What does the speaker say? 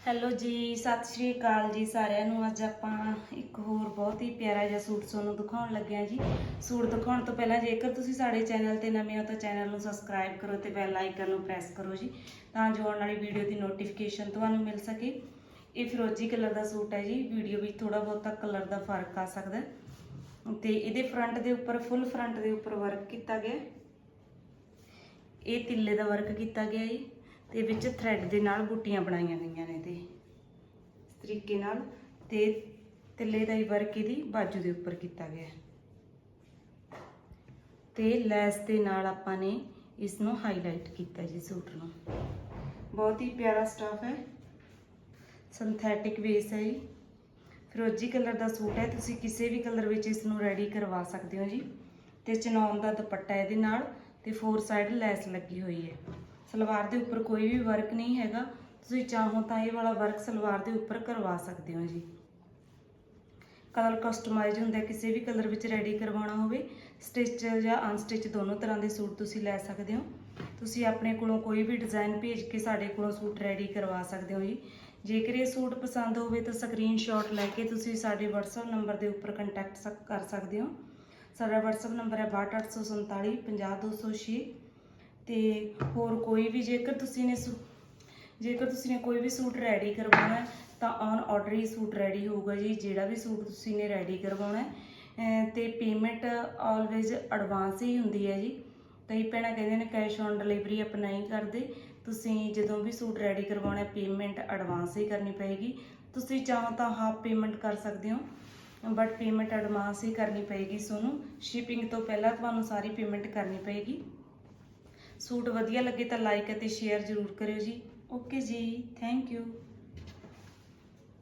Hello ਜੀ, ਸਤਿ ਸ਼੍ਰੀ ਅਕਾਲ ਜੀ ਸਾਰਿਆਂ ਨੂੰ। ਅੱਜ ਆਪਾਂ ਇੱਕ ਹੋਰ ਬਹੁਤ ਹੀ ਪਿਆਰਾ ਜਿਹਾ ਸੂਟ ਤੁਹਾਨੂੰ ਦਿਖਾਉਣ ਲੱਗੇ ਹਾਂ ਜੀ। ਸੂਟ ਦਿਖਾਉਣ ਤੋਂ ਪਹਿਲਾਂ ਜੇਕਰ ਤੁਸੀਂ ਸਾਡੇ ਚੈਨਲ ਤੇ ਨਵੇਂ ਹੋ ਤਾਂ ਚੈਨਲ ਨੂੰ ਸਬਸਕ੍ਰਾਈਬ ਕਰੋ ਤੇ ਬੈਲ ਆਈਕਨ ਨੂੰ ਪ੍ਰੈਸ ਕਰੋ ਜੀ, ਤਾਂ ਜੋ ਆਉਣ ਵਾਲੀ ਵੀਡੀਓ ਦੀ ਨੋਟੀਫਿਕੇਸ਼ਨ ਤੁਹਾਨੂੰ ਮਿਲ ਸਕੇ। ਇਹ ਫਿਰੋਜ਼ੀ ਕਲਰ ਦਾ ਸੂਟ ਹੈ ਜੀ। ਵੀਡੀਓ ਵਿੱਚ ਥੋੜਾ ਬਹੁਤਾ ਕਲਰ ਦਾ ਫ਼ਰਕ ਆ ਸਕਦਾ ਹੈ। ਤੇ ਇਹਦੇ ਫਰੰਟ ਦੇ ਉੱਪਰ ਫੁੱਲ ਫਰੰਟ ਦੇ ਉੱਪਰ ਵਰਕ ਕੀਤਾ ਗਿਆ ਇਹ ਤਿੱਲੇ ਦਾ ਵਰਕ ਕੀਤਾ ਗਿਆ ਜੀ। ਤੇ ਵਿੱਚ ਥ੍ਰੈਡ ਦੇ ਨਾਲ ਬੂਟੀਆਂ ਬਣਾਈਆਂ ਗਈਆਂ ਨੇ ਤੇ ਇਸ ਤਰੀਕੇ ਨਾਲ ਤੇ ਤਿੱਲੇ ਦਾ ਹੀ ਵਰਕ ਇਹਦੀ ਬਾਜੂ ਦੇ ਉੱਪਰ ਕੀਤਾ ਗਿਆ ਹੈ। ਤੇ ਲੈਸ ਦੇ ਨਾਲ ਆਪਾਂ ਨੇ ਇਸ ਨੂੰ ਹਾਈਲਾਈਟ ਕੀਤਾ ਜੀ ਸੂਟ ਨੂੰ। ਬਹੁਤ ਹੀ ਪਿਆਰਾ ਸਟਾਫ ਹੈ। ਸਿੰਥੈਟਿਕ ਬੇਸ ਹੈ ਜੀ ਫਿਰੋਜ਼ੀ ਕਲਰ ਦਾ ਸੂਟ ਹੈ। ਤੁਸੀਂ ਕਿਸੇ ਵੀ ਕਲਰ ਵਿੱਚ ਇਸ ਨੂੰ ਰੈਡੀ ਕਰਵਾ ਸਕਦੇ ਹੋ ਜੀ। ਤੇ ਚਨੌਨ ਦਾ ਦੁਪੱਟਾ ਇਹਦੇ ਨਾਲ ਤੇ ਫੋਰ ਸਾਈਡ ਲੈਸ ਲੱਗੀ ਹੋਈ ਹੈ। ਸਲਵਾਰ ਦੇ ਉੱਪਰ ਕੋਈ ਵੀ ਵਰਕ ਨਹੀਂ ਹੈਗਾ। ਤੁਸੀਂ ਚਾਹੋ ਤਾਂ ਇਹ ਵਾਲਾ ਵਰਕ ਸਲਵਾਰ ਦੇ ਉੱਪਰ ਕਰਵਾ ਸਕਦੇ ਹੋ ਜੀ। ਕਲਰ ਕਸਟਮਾਈਜ਼ ਹੁੰਦਾ, ਕਿਸੇ ਵੀ ਕਲਰ ਵਿੱਚ ਰੈਡੀ ਕਰਵਾਉਣਾ ਹੋਵੇ ਸਟਿਚ ਜਾਂ ਅਨਸਟਿਚ ਦੋਨੋਂ ਤਰ੍ਹਾਂ ਦੇ ਸੂਟ ਤੁਸੀਂ ਲੈ ਸਕਦੇ ਹੋ। ਤੁਸੀਂ ਆਪਣੇ ਕੋਲੋਂ ਕੋਈ ਵੀ ਡਿਜ਼ਾਈਨ ਭੇਜ ਕੇ ਸਾਡੇ ਕੋਲੋਂ ਸੂਟ ਰੈਡੀ ਕਰਵਾ ਸਕਦੇ ਹੋ ਜੀ। ਜੇਕਰ ਇਹ ਸੂਟ ਪਸੰਦ ਹੋਵੇ ਤਾਂ ਸਕਰੀਨਸ਼ਾਟ ਲੈ ਕੇ ਤੁਸੀਂ ਸਾਡੇ WhatsApp ਨੰਬਰ ਦੇ ਉੱਪਰ ਕੰਟੈਕਟ ਕਰ ਸਕਦੇ ਹੋ। ਸਾਡਾ WhatsApp ਨੰਬਰ ਹੈ 62847 50206 ਤੇ ਹੋਰ ਕੋਈ ਵੀ ਜੇਕਰ ਤੁਸੀਂ ਨੇ ਸੂ- ਜੇਕਰ ਤੁਸੀਂ ਨੇ ਕੋਈ ਵੀ ਸੂਟ ਰੈਡੀ ਕਰਵਾਉਣਾ ਹੈ, ਤਾਂ ਔਨ ਆਰਡਰ ਹੀ ਸੂਟ ਰੈਡੀ ਹੋਊਗਾ ਜੀ, ਜਿਹੜਾ ਵੀ ਸੂਟ ਤੁਸੀਂ ਨੇ ਰੈਡੀ ਕਰਵਾਉਣਾ ਹੈ। ਤੇ ਪੇਮੈਂਟ ਆਲਵੇਜ਼ ਐਡਵਾਂਸ ਹੀ ਹੁੰਦੀ ਹੈ ਜੀ। ਕਈ ਭੈਣਾਂ ਕਹਿੰਦੇ ਨੇ ਕੈਸ਼ ਔਨ ਡਿਲੀਵਰੀ ਆਪਾਂ ਨਹੀਂ ਕਰਦੇ। ਤੁਸੀਂ ਜਦੋਂ ਵੀ ਸੂਟ ਰੈਡੀ ਕਰਵਾਉਣਾ ਪੇਮੈਂਟ ਐਡਵਾਂਸ ਹੀ ਕਰਨੀ ਪਏਗੀ। ਤੁਸੀਂ ਚਾਹੋ ਤਾਂ ਹਾਫ ਪੇਮੈਂਟ ਕਰ ਸਕਦੇ ਹੋ ਬਟ ਪੇਮੈਂਟ ਐਡਵਾਂਸ ਹੀ ਕਰਨੀ ਪਏਗੀ ਤੁਹਾਨੂੰ। ਸ਼ਿਪਿੰਗ ਤੋਂ ਪਹਿਲਾਂ ਤੁਹਾਨੂੰ ਸਾਰੀ ਪੇਮੈਂਟ ਕਰਨੀ ਪਏਗੀ। ਸੂਟ ਵਧੀਆ ਲੱਗੇ ਤਾਂ ਲਾਈਕ ਅਤੇ ਸ਼ੇਅਰ ਜ਼ਰੂਰ ਕਰਿਓ ਜੀ। ਓਕੇ ਜੀ ਥੈਂਕ ਯੂ